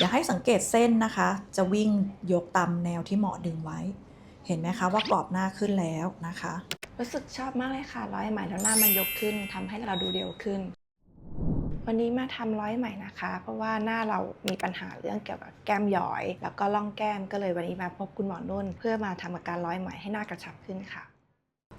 อย่าให้สังเกตเส้นนะคะ จะวิ่งยกตามแนวที่หมอดึงไว้ เห็นไหมคะว่ากรอบหน้าขึ้นแล้วนะคะ รู้สึกชอบมากเลยค่ะ ร้อยไหมแล้วหน้ามันยกขึ้นทำให้เราดูเร็วขึ้น วันนี้มาทำร้อยไหมนะคะ เพราะว่าหน้าเรามีปัญหาเรื่องเกี่ยวกับแก้มย้อย แล้วก็ร่องแก้มก็เลยวันนี้มาพบคุณหมอนุ่น เพื่อมาทำการร้อยไหมให้หน้ากระชับขึ้นค่ะ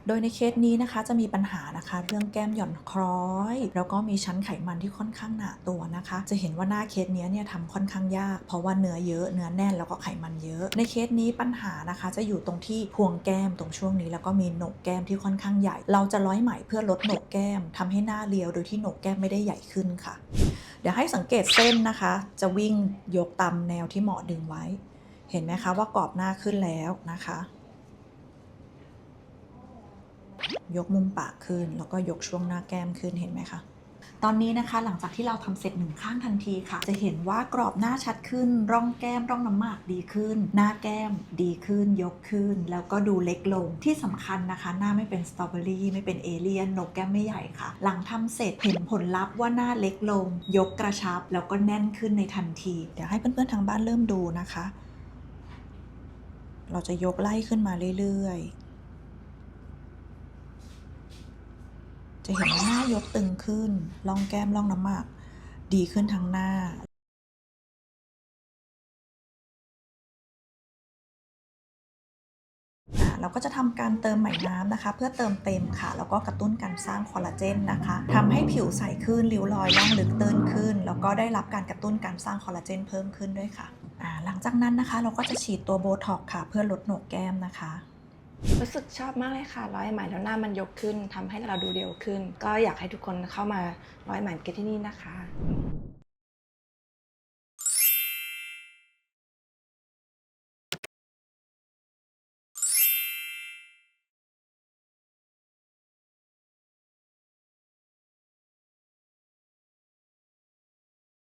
โดยในเคสนี้นะคะจะมีปัญหานะคะ เรื่องแก้มหย่อนคล้อย แล้วก็มีชั้นไขมันที่ค่อนข้างหนาตัวนะคะ จะเห็นว่าหน้าเคสนี้เนี่ยทำค่อนข้างยาก เพราะว่าเนื้อเยอะเนื้อแน่นแล้วก็ไขมันเยอะ ในเคสนี้ปัญหานะคะ จะอยู่ตรงที่พวงแก้มตรงช่วงนี้ แล้วก็มีโหนกแก้มที่ค่อนข้างใหญ่ เราจะร้อยไหมเพื่อลดโหนกแก้มทำให้หน้าเรียวโดยที่โหนกแก้มไม่ได้ใหญ่ขึ้นค่ะ เดี๋ยวให้สังเกตเส้นนะคะ จะวิ่งยกตามแนวที่หมอดึงไว้ เห็นไหมคะว่ากรอบหน้าขึ้นแล้วนะคะ ยกมุมปากขึ้น แล้วก็ยกช่วงหน้าแก้มขึ้นเห็นไหมคะตอนนี้นะคะหลังจากที่เราทำเสร็จหนึ่งข้างทันทีค่ะ จะเห็นว่ากรอบหน้าชัดขึ้น ร่องแก้มร่องน้ำหมากดีขึ้น หน้าแก้มดีขึ้น ยกขึ้น แล้วก็ดูเล็กลงที่สำคัญนะคะ หน้าไม่เป็นสตรอเบอรี่ไม่เป็นเอเลี่ยนหนกแก้มไม่ใหญ่ค่ะ หลังทำเสร็จเห็นผลลัพธ์ว่าหน้าเล็กลง ยกกระชับ แล้วก็แน่นขึ้นในทันที เดี๋ยวให้เพื่อนๆทางบ้านเริ่มดูนะคะ เราจะยกไล่ขึ้นมาเรื่อยๆ จะเห็นหน้ายกตึงขึ้นร่องแก้มร่องน้ำหมากดีขึ้นทั้งหน้าเราก็จะทำการเติมไหมน้ำนะคะ เพื่อเติมเต็มค่ะ แล้วก็กระตุ้นการสร้างคอลลาเจนนะคะทำให้ผิวใสขึ้นริ้วรอยล่องลึกตื้นขึ้น แล้วก็ได้รับการกระตุ้นการสร้างคอลลาเจนเพิ่มขึ้นด้วยค่ะหลังจากนั้นนะคะ เราก็จะฉีดตัวโบท็อกค่ะ เพื่อลดโหนกแก้มนะคะ รู้สึกชอบมากเลยค่ะ ร้อยไหมแล้วหน้ามันยกขึ้นทำให้เราดูเร็วขึ้น ก็อยากให้ทุกคนเข้ามาร้อยไหมกันที่นี่นะคะ